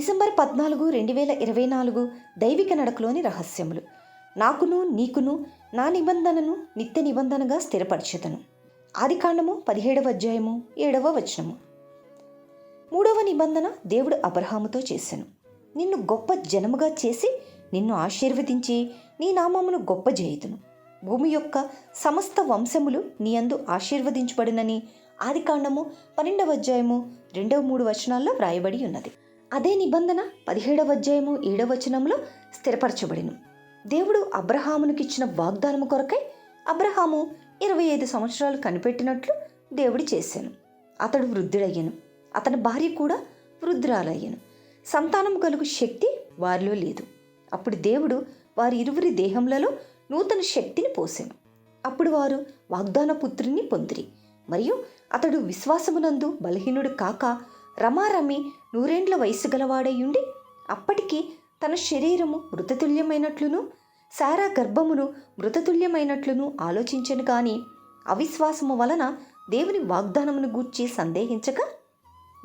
December పద్నాలుగు రెండు వేల ఇరవై నాలుగు దైవిక నడకలోని రహస్యములు. నాకును నీకును నా నిబంధనను నిత్య నిబంధనగా స్థిరపరచుతను ఆదికాండము పదిహేడవ అధ్యాయము ఏడవ వచనము. మూడవ నిబంధన దేవుడు అబ్రహాముతో చేశాను నిన్ను గొప్ప జనముగా చేసి నిన్ను ఆశీర్వదించి నీ నామమును గొప్ప చేయుదును భూమి యొక్క సమస్త వంశములు నీ అందు ఆశీర్వదించబడినని ఆదికాండము పన్నెండవ అధ్యాయము రెండవ మూడు వచనాల్లో వ్రాయబడి ఉన్నది. అదే నిబంధన పదిహేడవ అధ్యాయము ఏడవచనంలో స్థిరపరచబడిను. దేవుడు అబ్రహామునికిచ్చిన వాగ్దానము కొరకై అబ్రహాము ఇరవై ఐదు సంవత్సరాలు కనిపెట్టినట్లు దేవుడు చేశాను. అతడు వృద్ధుడయ్యను. అతని భార్య కూడా వృద్ధురాలయ్యను. సంతానం కలుగు శక్తి వారిలో లేదు. అప్పుడు దేవుడు వారి ఇరువురి దేహంలలో నూతన శక్తిని పోసాను. అప్పుడు వారు వాగ్దాన పుత్రుని పొందిరి. మరియు అతడు విశ్వాసమునందు బలహీనుడు కాక రమారమి నూరేండ్ల వయసు గలవాడయ్యుండి అప్పటికి తన శరీరము మృతతుల్యమైనట్లును సారా గర్భమును మృతతుల్యమైనట్లును ఆలోచించను కానీ అవిశ్వాసము వలన దేవుని వాగ్దానమును గూర్చి సందేహించక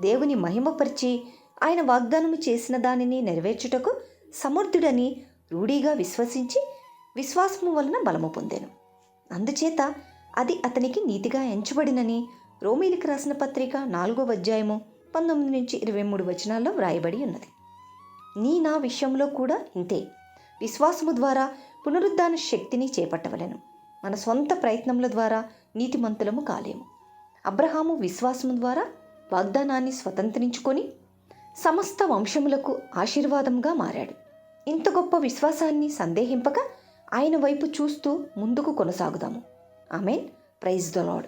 దేవుని మహిమపరిచి ఆయన వాగ్దానము చేసిన దానిని నెరవేర్చుటకు సమర్థుడని రూఢీగా విశ్వసించి విశ్వాసము వలన బలము పొందాను. అందుచేత అది అతనికి నీతిగా ఎంచబడినని రోమిలికి రాసిన పత్రిక నాలుగో అధ్యాయము పంతొమ్మిది నుంచి ఇరవై మూడు వచనాల్లో వ్రాయబడి ఉన్నది. నీ నా విషయంలో కూడా ఇంతే. విశ్వాసము ద్వారా పునరుద్ధాన శక్తిని చేపట్టవలెను. మన సొంత ప్రయత్నముల ద్వారా నీతిమంతులము కాలేము. అబ్రహాము విశ్వాసము ద్వారా వాగ్దానాన్ని స్వతంత్రించుకొని సమస్త వంశములకు ఆశీర్వాదంగా మారాడు. ఇంత గొప్ప విశ్వాసాన్ని సందేహింపక ఆయన వైపు చూస్తూ ముందుకు కొనసాగుదాము. ఆమెన్. Praise the lord